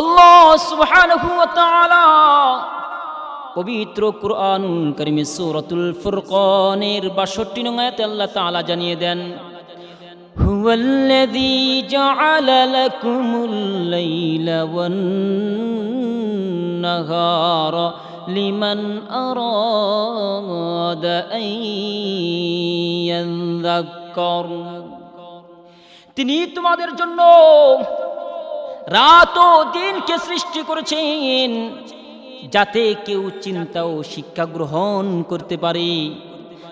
আল্লাহ সুবহানাহু ওয়া তাআলা পবিত্র কুরআনুল কারীমে সূরাতুল ফুরকানের 62 নং আয়াতে আল্লাহ তাআলা জানিয়ে দেন, হুয়াল্লাযী জাআলা লাকুমুল লাইলা ওয়ান নাহারা লিমান আরাদা আন তিনি তোমাদের জন্য রাত ও দিনকে সৃষ্টি করেছেন যাতে কেউ চিন্তা ও শিক্ষা গ্রহণ করতে পারে।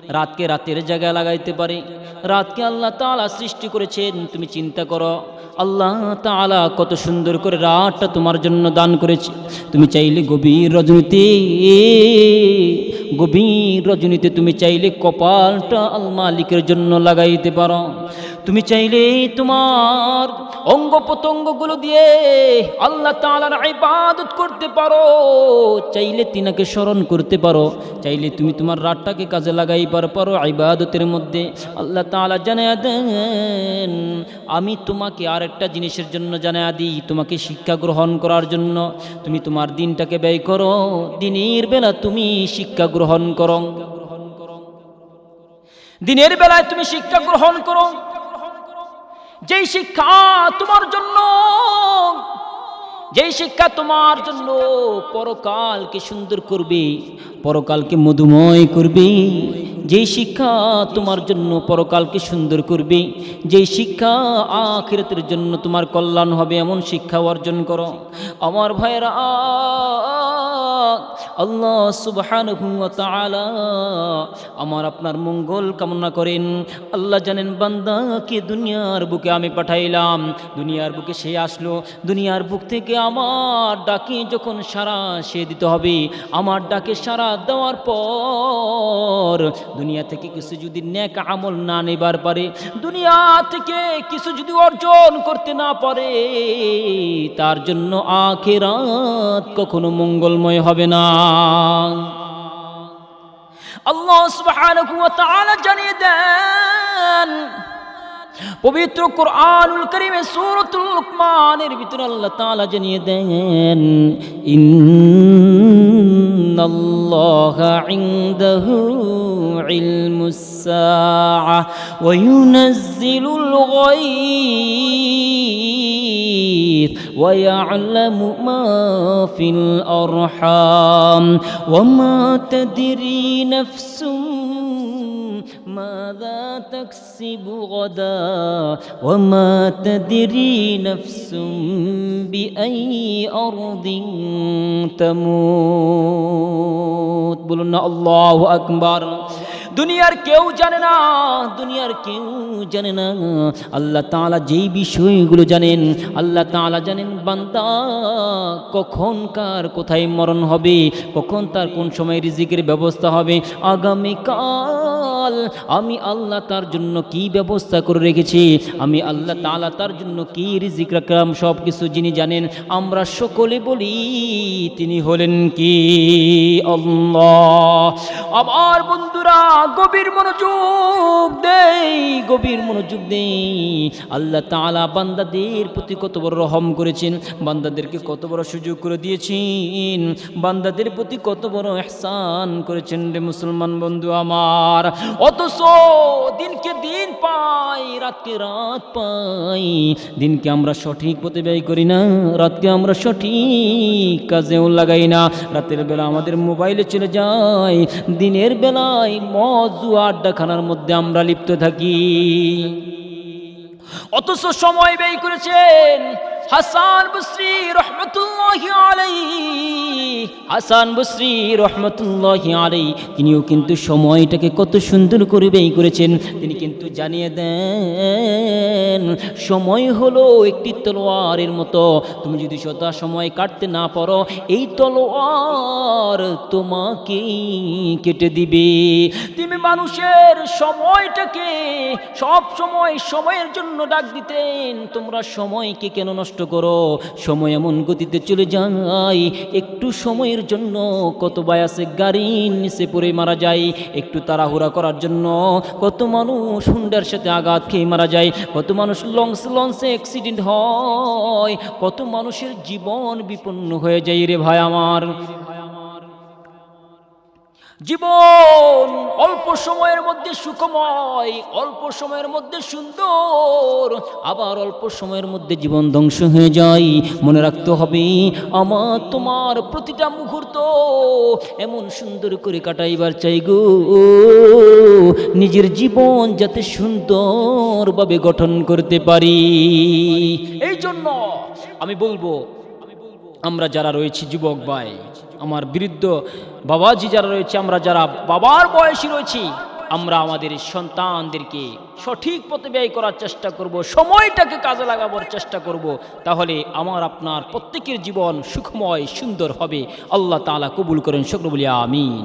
রাতকে রাতের জায়গায় লাগাইতে পারে। রাতকে আল্লাহ তাআলা সৃষ্টি করেছেন, তুমি চিন্তা করো, আল্লাহ তাআলা কত সুন্দর করে রাতটা তোমার জন্য দান করেছে। তুমি চাইলে গভীর রজনীতে গভীর রজনীতে তুমি চাইলে কপালটা আল মালিকের জন্য লাগাইতে পারো। তুমি চাইলে তোমার অঙ্গ প্রত্যঙ্গগুলো দিয়ে আল্লাহ তালার ইবাদত করতে পারো। চাইলে তিনাকে স্মরণ করতে পারো। চাইলে তুমি তোমার রাতটাকে কাজে লাগাইবার পারো ইবাদতের মধ্যে। আল্লাহ তাআলা জানায়া দেন, আমি তোমাকে আরেকটা জিনিসের জন্য জানায়া দিই। তোমাকে শিক্ষা গ্রহণ করার জন্য। তুমি তোমার দিনটাকে ব্যয় করো। দিনের বেলা তুমি শিক্ষা গ্রহণ করো। দিনের বেলায় তুমি শিক্ষা গ্রহণ করো। যেই শিক্ষা তোমার জন্য, যেই শিক্ষা তোমার জন্য পরকালকে সুন্দর করবে, পরকালকে মধুময় করবে, যেই শিক্ষা তোমার জন্য পরকালকে সুন্দর করবে, যেই শিক্ষা আখিরাতের জন্য তোমার কল্যাণ হবে, এমন শিক্ষা অর্জন করো। আমার ভাইরা আল্লাহ তাআলা আমার আপনার মঙ্গল কামনা করেন। আল্লাহ জানেন বান্দাকে দুনিয়ার বুকে আমি পাঠাইলাম। দুনিয়ার বুকে সে আসলো। দুনিয়ার বুক থেকে আমার ডাকে যখন সারা সে দিতে হবে। আমার ডাকে সারা দেওয়ার পর দুনিয়া থেকে কিছু যদি ন্যাক আমল না নেবার পারে, দুনিয়া থেকে কিছু যদি অর্জন করতে না পারে, তার জন্য আখেরাত কখনো মঙ্গলময় হবে না। আল্লাহ সুবহানাহু ওয়া তাআলা জানিয়ে দেন, পবিত্র কোরআনুল কারীমে সূরাতুল লুকমানের ভিতরে আল্লাহ তাআলা জানিয়ে দেন ইন্নাল্লাহা إن الله عنده علم الساعة وينزل الغيث ويعلم ما في الأرحام وما تدري نفسه ماذا تكسب غدا وما تدري نفس بأي أرض تموت بلنا الله أكبر দুনিয়ার কেউ জানে না দুনিয়ার কেউ জানে না আল্লাহ তাআলা যেই বিষয়গুলো জানেন আল্লাহ তাআলা জানেন বান্দা কখন কার কোথায় মরণ হবে কখন তার কোন সময় রিজিকের ব্যবস্থা হবে আগামীকাল আমি আল্লাহ তার জন্য কি ব্যবস্থা করে রেখেছি? আমি আল্লাহ তালা তার জন্য কি রিজিক রাখলাম? সব কিছু যিনি জানেন, আমরা সকলে বলি, তিনি হলেন কি আল্লাহ? আবার বন্ধুরা, গভীর মনোযোগ দেই গভীর মনোযোগ দেই। আল্লাহ তালা বান্দাদের প্রতি কত বড় রহম করেছেন, বান্দাদেরকে কত বড় সুযোগ করে দিয়েছেন, বান্দাদের প্রতি কত বড় এহসান করেছেন রে মুসলমান বন্ধু আমার। অথচ দিনকে দিন পাই, রাতকে রাত পাই। দিনকে আমরা সঠিক পথে ব্যয় করি না, রাতকে আমরা সঠিক কাজেও লাগাই না। রাতের বেলা আমাদের মোবাইলে চলে যায়, দিনের বেলায় মজু আড্ডাখানার মধ্যে আমরা লিপ্ত থাকি। অথচ সময় ব্যয় করেছেন হাসান বসরি রহমতুল্লাহি আলাই হাসান বসরি রহমতুল্লাহি আলাই তিনিও কিন্তু সময়টাকে কত সুন্দর করে ব্যয় করেছেন। তিনি কিন্তু জানিয়ে দেন, সময় হলো একটি তলোয়ারের মতো। তুমি যদি শতা সময় কাটতে না পারো, এই তলোয়ার তোমাকে কেটে দিবে। তুমি মানুষের সময়টাকে সব সময় সময়ের জন্য ডাক দিতেন। তোমরা সময়কে কেন নষ্ট নষ্ট করো, সময় এমন গতিতে চলে যায়, একটু সময়ের জন্য কত বায়াসে গাড়ির নিচে পড়ে মারা যায়, একটু তাড়াহুড়া করার জন্য কত মানুষ হুন্ডার সাথে আঘাত খেয়ে মারা যায়, কত মানুষ লঞ্চ, লঞ্চে অ্যাক্সিডেন্ট হয়, কত মানুষের জীবন বিপন্ন হয়ে যায় রে ভাই আমার। জীবন অল্প সময়ের মধ্যে সুখময়, অল্প সময়ের মধ্যে সুন্দর, আবার অল্প সময়ের মধ্যে জীবন ধ্বংস হয়ে যায়। মনে রাখতে হবে, আমার তোমার প্রতিটা মুহূর্ত এমন সুন্দর করে কাটাইবার চাই গো। নিজের জীবন যাতে সুন্দরভাবে গঠন করতে পারি। এই জন্য আমি বলব আমরা যারা রয়েছি যুবক ভাই, আমার বৃদ্ধ বাবাজি যারা রয়েছে, আমরা যারা বাবার বয়সী রয়েছি, আমরা আমাদের সন্তানদেরকে সঠিক পথে ব্যয় করার চেষ্টা করব, সময়টাকে কাজে লাগাবার চেষ্টা করব, তাহলে আমার আপনার প্রত্যেকের জীবন সুখময় সুন্দর হবে। আল্লাহ তালা কবুল করেন, সকল বলিয়া আমিন।